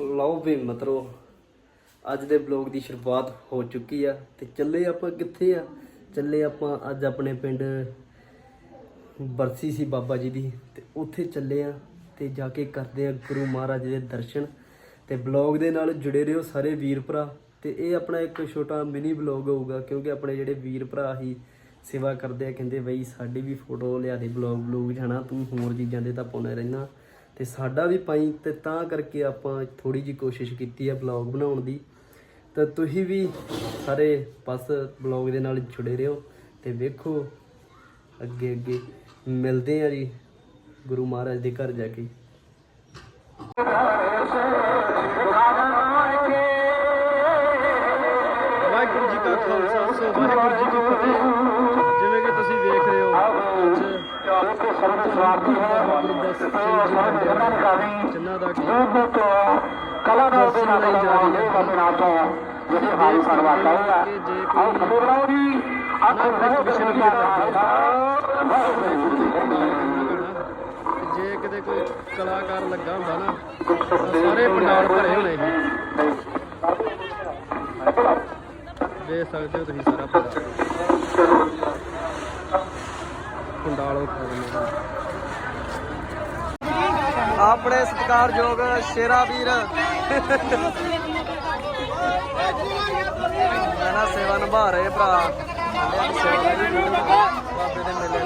ਲਓ ਵੀ ਮਤਰੋ, ਅੱਜ ਦੇ ਬਲੌਗ ਦੀ ਸ਼ੁਰੂਆਤ ਹੋ ਚੁੱਕੀ ਆ ਤੇ ਚੱਲੇ ਆਪਾਂ ਕਿੱਥੇ ਆ? ਚੱਲੇ ਆਪਾਂ ਅੱਜ ਆਪਣੇ ਪਿੰਡ ਬਰਸੀ ਸੀ ਬਾਬਾ ਜੀ ਦੀ ਤੇ ਉੱਥੇ ਚੱਲੇ ਆ ਤੇ ਜਾ ਕੇ ਕਰਦੇ ਆ ਗੁਰੂ ਮਹਾਰਾਜ ਦੇ ਦਰਸ਼ਨ ਤੇ ਬਲੌਗ ਦੇ ਨਾਲ ਜੁੜੇ ਰਹੋ ਸਾਰੇ ਵੀਰ ਭਰਾ ਤੇ ਇਹ ਆਪਣਾ ਇੱਕ ਛੋਟਾ ਮਿਨੀ ਬਲੌਗ ਹੋਊਗਾ ਕਿਉਂਕਿ ਆਪਣੇ ਜਿਹੜੇ ਵੀਰ ਭਰਾ ਹੀ ਸੇਵਾ ਕਰਦੇ ਆ, ਕਹਿੰਦੇ ਬਈ ਸਾਡੀ ਵੀ ਫੋਟੋ ਲਿਆ ਦੇ ਬਲੌਗ ਬਲੂਗ ਜਾਣਾ, ਤੂੰ ਹੋਰ ਚੀਜ਼ਾਂ ਦੇ ਤਾਂ ਪਾਉਣਾ ਰਹਿਣਾ। ਤੇ ਸਾਡਾ ਵੀ ਪਾਈ ਤੇ ਤਾਂ ਕਰਕੇ ਆਪਾਂ ਥੋੜੀ ਜੀ ਕੋਸ਼ਿਸ਼ ਕੀਤੀ ਹੈ ਬਲੌਗ ਬਣਾਉਣ ਦੀ। ਤਾਂ ਤੁਸੀਂ ਵੀ ਸਾਰੇ ਬਸ ਬਲੌਗ ਦੇ ਨਾਲ ਜੁੜੇ ਰਹੋ ਤੇ ਵੇਖੋ ਅੱਗੇ ਅੱਗੇ। ਮਿਲਦੇ ਆ ਜੀ ਗੁਰੂ ਮਹਾਰਾਜ ਦੇ ਘਰ ਜਾ ਕੇ। ਵਾਹਿਗੁਰੂ ਜੀ ਕਾ ਖਾਲਸਾ ਸੋ ਵਾਹਿਗੁਰੂ ਜੀ ਕੀ ਫਤਿਹ। ਜਿਵੇਂ ਕਿ ਤੁਸੀਂ ਵੇਖ ਰਹੇ ਹੋ ਅੱਜ ਜੀ ਬੰਦੇ ਜਿਨ੍ਹਾਂ ਦਾ ਕੀ ਕਲਾਕਾਰ ਦੇ ਨਾਲ ਲਈ ਆਪਣਾ ਤੋਂ ਜਿਸੇ ਹਾਲ ਕਰਵਾਤਾ ਹੈ ਆਓ ਖਬਰਾਂ ਦੀ ਅੱਖ ਨਹੀਂ ਕਮਿਸ਼ਨ ਜੇ ਕਿਤੇ ਕੋਈ ਕਲਾਕਾਰ ਲੱਗਾ ਹੁੰਦਾ ਨਾ ਸਾਰੇ ਪੰਡਾਲ ਭਰੇ ਹੋਣੇ ਸੀ ਦੇਖ ਸਕਦੇ ਹੋ ਤੁਸੀਂ ਸਾਰਾ ਪੰਡਾਲ ਉਹ ਖਾਣੇ ਆਪਣੇ ਸਤਿਕਾਰਯੋਗ ਸ਼ੇਰਾ ਵੀਰ। ਨਾ ਸੇਵਾ ਨਿਭਾ ਰਹੇ ਭਰਾ। ਬਾਬੇ ਦੇ ਮੇਲੇ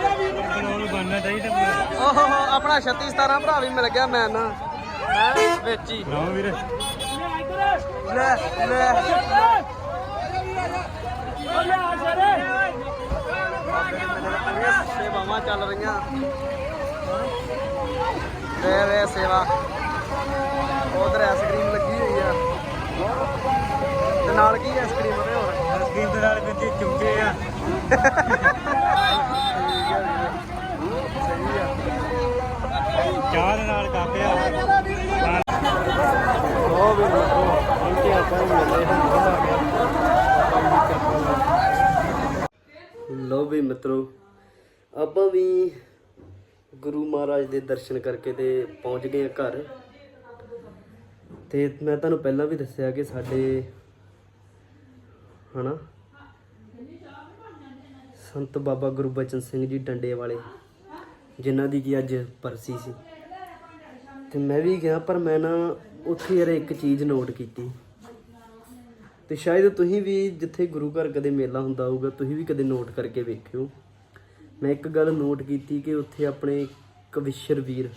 ਓਹੋ ਆਪਣਾ 36 17 ਭਰਾ ਵੀ ਮਿਲ ਗਿਆ ਮੈਂ ਨਾ। ਹੈਂ, ਵਿੱਚ। ਹੀ ਰਾਮ ਵੀਰ ਲੈ ਲੈ। ਚੱਲ ਰਹੀਆਂ। ਦੇ ਵੇ ਸੇਵਾ। ਉਧਰ ਆਈਸਕ੍ਰੀਮ ਲੱਗੀ ਹੋਈ ਆ। ਤੇ ਨਾਲ ਕੀ ਆਈਸਕ੍ਰੀਮ ਉਹਦੇ ਹੋਰ? ਸਕੀਮ ਦੇ ਨਾਲ ਵਿੱਚ ਚੁੰਕੇ ਆ। ਸਹੀ ਆ ਚਾਹ ਦੇ ਨਾਲ ਕਾਪਿਆ ਉਹ ਵੀ ਇੰਕੇ ਆਪਾਂ ਮਿਲੇ ਲੋ ਵੀ ਮਿੱਤਰੋ ਆਪਾਂ ਵੀ ਗੁਰੂ ਮਹਾਰਾਜ ਦੇ ਦਰਸ਼ਨ ਕਰਕੇ ਤੇ ਪਹੁੰਚ ਗਏ ਆ ਘਰ। ਤੇ ਮੈਂ ਤੁਹਾਨੂੰ ਪਹਿਲਾਂ ਵੀ ਦੱਸਿਆ ਕਿ ਸਾਡੇ ਹਨਾ, ਸੰਤ ਬਾਬਾ ਗੁਰਬਚਨ ਸਿੰਘ ਜੀ ਡੰਡੇ ਵਾਲੇ, ਜਿਨ੍ਹਾਂ ਦੀ ਕੀ ਅੱਜ ਪਰਸੀ ਸੀ। ਤੇ ਮੈਂ ਵੀ ਗਿਆ, ਪਰ ਮੈਂ ਨਾ ਉੱਥੇ ਯਾਰ ਇੱਕ ਚੀਜ਼ ਨੋਟ ਕੀਤੀ। ਤੇ ਸ਼ਾਇਦ ਤੁਸੀਂ ਵੀ ਜਿੱਥੇ ਗੁਰੂ ਘਰ ਕਦੇ ਮੇਲਾ ਹੁੰਦਾ ਹੋਊਗਾ, ਤੁਸੀਂ ਵੀ ਕਦੇ ਨੋਟ ਕਰਕੇ ਵੇਖਿਓ। ਮੈਂ ਇੱਕ ਗੱਲ ਨੋਟ ਕੀਤੀ ਕਿ ਉੱਥੇ ਆਪਣੇ ਕਵਿਸ਼ਰ ਵੀਰ,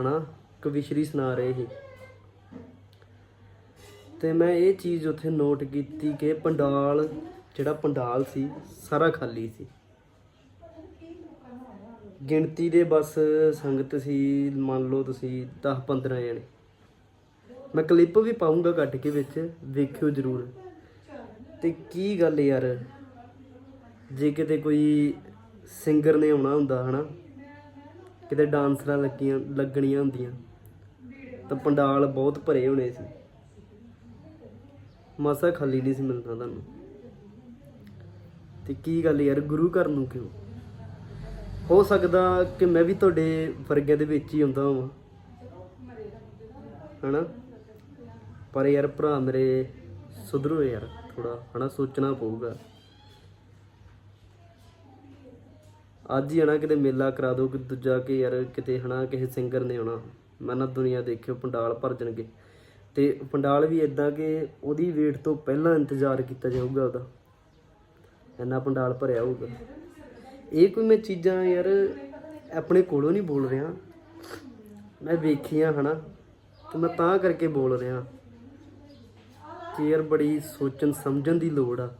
ਹਨਾ ਕਵਿਸ਼ਰੀ ਸੁਣਾ ਰਹੇ ਸੀ। ਤੇ ਮੈਂ ਇਹ ਚੀਜ਼ ਉੱਥੇ ਨੋਟ ਕੀਤੀ ਕਿ ਪੰਡਾਲ, ਜਿਹੜਾ ਪੰਡਾਲ ਸੀ, ਸਾਰਾ ਖਾਲੀ ਸੀ। ਗਿਣਤੀ ਦੇ ਬਸ ਸੰਗਤ ਸੀ, ਮੰਨ ਲਓ ਤੁਸੀਂ 10 15 ਜਣੇ। ਮੈਂ ਕਲਿੱਪ ਵੀ ਪਾਉਂਗਾ ਕੱਟ ਕੇ ਵਿੱਚ, ਵੇਖਿਓ ਜਰੂਰ। ਤੇ ਕੀ ਗੱਲ ਯਾਰ, ਜੇ ਕਿਤੇ ਕੋਈ ਸਿੰਗਰ ਨੇ ਆਉਣਾ ਹੁੰਦਾ, ਹਨਾ? ਕਿਤੇ ਡਾਂਸਰਾਂ ਲੱਗੀਆਂ, ਲੱਗਣੀਆਂ ਹੁੰਦੀਆਂ। ਤਾਂ ਪੰਡਾਲ ਬਹੁਤ ਭਰੇ ਹੋਣੇ ਸੀ। ਮਾਸਾ ਖਾਲੀ ਨਹੀਂ ਸੀ ਮਿਲਦਾ ਤੁਹਾਨੂੰ। ਤੇ ਕੀ ਗੱਲ ਯਾਰ, ਗੁਰੂ ਘਰ ਨੂੰ ਕਿਉਂ? ਹੋ ਸਕਦਾ ਕਿ ਮੈਂ ਵੀ ਤੁਹਾਡੇ ਵਰਗੇ ਦੇ ਵਿੱਚ ਹੀ ਹੁੰਦਾ ਹਾਂ ਹਨਾ? ਪਰ ਯਾਰ ਭਰਾ ਮੇਰੇ ਸੁਧਰੋ ਯਾਰ ਥੋੜਾ ਹਨਾ? ਸੋਚਣਾ ਪਊਗਾ। ਅੱਜ ਹੀ ਹਨਾ ਕਿਤੇ ਮੇਲਾ ਕਰਾ ਦੋ ਕਿ ਦੂਜਾ ਕਿ ਯਾਰ ਕਿਤੇ ਹਨਾ, ਕਿਸੇ ਸਿੰਗਰ ਨੇ ਆਉਣਾ। ਮੈਂ ਨਾ ਦੁਨੀਆ ਦੇਖਿਓ, ਪੰਡਾਲ ਭਰ ਜਾਣਗੇ। ਤੇ ਪੰਡਾਲ ਵੀ ਇਦਾਂ ਕਿ ਉਹਦੀ ਵੇਟ ਤੋਂ ਪਹਿਲਾਂ ਇੰਤਜ਼ਾਰ ਕੀਤਾ ਜਾਊਗਾ ਉਹਦਾ। ਇੰਨਾ ਪੰਡਾਲ ਭਰਿਆ ਹੋਊਗਾ। ਇਹ ਕੋਈ ਮੈਂ ਚੀਜ਼ਾਂ ਯਾਰ ਆਪਣੇ ਕੋਲੋਂ ਨਹੀਂ ਬੋਲ ਰਿਹਾ। ਮੈਂ ਵੇਖੀਆਂ ਹਨਾ, ਤੇ ਮੈਂ ਤਾਂ ਕਰਕੇ ਬੋਲ ਰਿਹਾ। ਕਿ ਯਾਰ ਬੜੀ ਸੋਚਣ ਸਮਝਣ ਦੀ ਲੋੜ ਆ।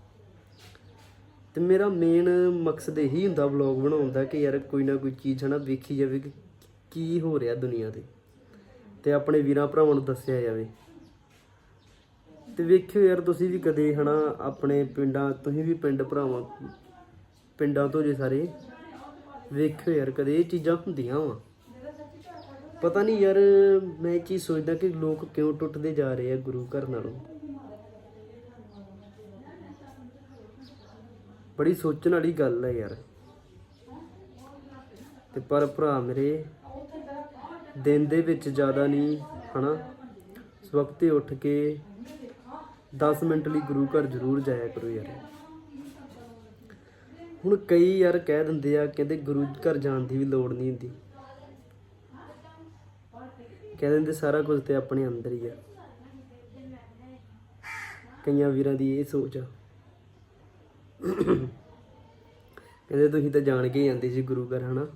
ਤੇ ਮੇਰਾ ਮੇਨ ਮਕਸਦ ਇਹੀ ਹੁੰਦਾ ਵਲੌਗ ਬਣਾਉਣ ਦਾ ਕਿ ਯਾਰ ਕੋਈ ਨਾ ਕੋਈ ਚੀਜ਼ ਹਨਾ ਵੇਖੀ ਜਾਵੇ ਕਿ ਕੀ ਹੋ ਰਿਹਾ ਦੁਨੀਆ ਤੇ ਤੇ ਆਪਣੇ ਵੀਰਾਂ ਭਰਾਵਾਂ ਨੂੰ ਦੱਸਿਆ ਜਾਵੇ। ਤੇ ਵੇਖਿਓ ਯਾਰ ਤੁਸੀਂ ਵੀ ਕਦੇ ਹਨਾ ਆਪਣੇ ਪਿੰਡਾਂ, ਤੁਸੀਂ ਵੀ ਪਿੰਡ ਭਰਾਵਾਂ, ਪਿੰਡਾਂ ਤੋਂ ਜੇ ਸਾਰੇ, ਵੇਖਿਓ ਯਾਰ ਕਦੇ ਇਹ ਚੀਜ਼ਾਂ ਹੁੰਦੀਆਂ ਵਾ। ਪਤਾ ਨਹੀਂ ਯਾਰ ਮੈਂ ਇਹ ਚੀਜ਼ ਸੋਚਦਾ ਕਿ ਲੋਕ ਕਿਉਂ ਟੁੱਟਦੇ ਜਾ ਰਹੇ ਆ ਗੁਰੂ ਘਰ ਨਾਲੋਂ। ਬੜੀ ਸੋਚਣ ਵਾਲੀ ਗੱਲ ਹੈ ਯਾਰ। ਤੇ ਪਰ ਭਰਾ ਮੇਰੇ, ਦਿਨ ਦੇ ਵਿੱਚ ਜ਼ਿਆਦਾ ਨਹੀਂ, ਹਨਾ? ਸਵਖਤੇ ਉੱਠ ਕੇ 10 ਮਿੰਟ ਲਈ ਗੁਰੂ ਘਰ ਜ਼ਰੂਰ ਜਾਇਆ ਕਰੋ ਯਾਰ। ਹੁਣ ਕਈ ਯਾਰ ਕਹਿ ਦਿੰਦੇ ਆ, ਕਹਿੰਦੇ ਗੁਰੂ ਘਰ ਜਾਣ ਦੀ ਵੀ ਲੋੜ ਨਹੀਂ ਹੁੰਦੀ। ਕਹਿ ਦਿੰਦੇ ਸਾਰਾ ਕੁਝ ਤੇ ਆਪਣੇ ਅੰਦਰ ਹੀ ਆ। ਕਈਆਂ ਵੀਰਾਂ ਦੀ ਇਹ ਸੋਚ ਆ। ਕਹਿੰਦੇ ਤੁਸੀਂ ਤਾਂ ਜਾਣ ਕੇ ਹੀ ਜਾਂਦੇ ਸੀ ਗੁਰੂ ਘਰ, ਹਨਾ?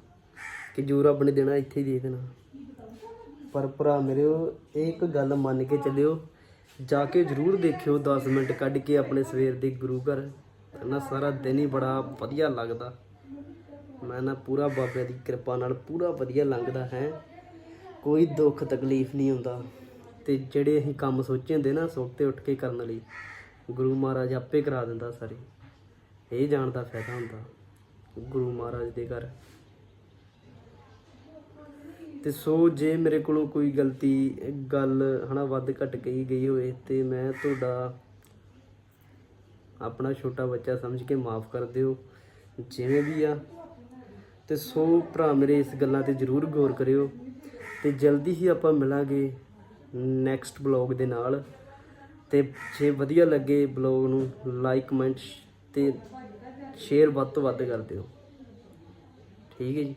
ਕਿ ਜੋ ਰੱਬ ਨੇ ਦੇਣਾ ਇੱਥੇ ਹੀ ਦੇ ਦੇਣਾ। ਪਰ ਭਰਾ ਮੇਰੇ, ਇਹ ਇੱਕ ਗੱਲ ਮੰਨ ਕੇ ਚੱਲਿਓ, ਜਾ ਕੇ ਜ਼ਰੂਰ ਦੇਖਿਓ 10 ਮਿੰਟ ਕੱਢ ਕੇ ਆਪਣੇ ਸਵੇਰ ਦੇ ਗੁਰੂ ਘਰ। ਨਾ ਸਾਰਾ ਦਿਨ ਹੀ ਬੜਾ ਵਧੀਆ ਲੱਗਦਾ। ਮੈਂ ਨਾ ਪੂਰਾ ਬਾਬੇ ਦੀ ਕਿਰਪਾ ਨਾਲ ਪੂਰਾ ਵਧੀਆ ਲੰਘਦਾ ਹੈ। ਕੋਈ ਦੁੱਖ ਤਕਲੀਫ ਨਹੀਂ ਹੁੰਦਾ। ਤੇ ਜਿਹੜੇ ਅਸੀਂ ਕੰਮ ਸੋਚੇ ਹੁੰਦੇ ਨਾ ਸੁੱਤੇ ਉੱਠ ਕੇ ਕਰਨ ਲਈ, ਗੁਰੂ ਮਹਾਰਾਜ ਆਪੇ ਕਰਾ ਦਿੰਦਾ ਸਾਰੇ। ਇਹ ਜਾਣ ਦਾ ਫਾਇਦਾ ਹੁੰਦਾ, ਗੁਰੂ ਮਹਾਰਾਜ ਦੇ ਘਰ। ਤੇ ਸੋ ਜੇ ਮੇਰੇ ਕੋਲੋਂ ਕੋਈ ਗਲਤੀ, ਗੱਲ ਹਨਾ ਵੱਧ ਘਟ ਕਹੀ ਗਈ ਹੋਵੇ, ਤੇ ਮੈਂ ਤੁਹਾਡਾ ਆਪਣਾ ਛੋਟਾ ਬੱਚਾ ਸਮਝ ਕੇ ਮਾਫ ਕਰ ਦਿਓ, ਜਿਵੇਂ ਵੀ ਆ। ਤੇ ਸੋ ਭਰਾ ਮੇਰੇ ਇਸ ਗੱਲਾਂ ਤੇ ਜਰੂਰ ਗੌਰ ਕਰਿਓ, ਤੇ ਜਲਦੀ ਹੀ ਆਪਾਂ ਮਿਲਾਂਗੇ ਨੈਕਸਟ ਬਲੌਗ ਦੇ ਨਾਲ। ਤੇ ਜੇ ਵਧੀਆ ਲੱਗੇ ਬਲੌਗ ਨੂੰ ਲਾਈਕ ਕਮੈਂਟ ਤੇ ਸ਼ੇਅਰ ਵੱਧ ਤੋਂ ਵੱਧ ਕਰ ਦਿਓ ਠੀਕ ਹੈ ਜੀ।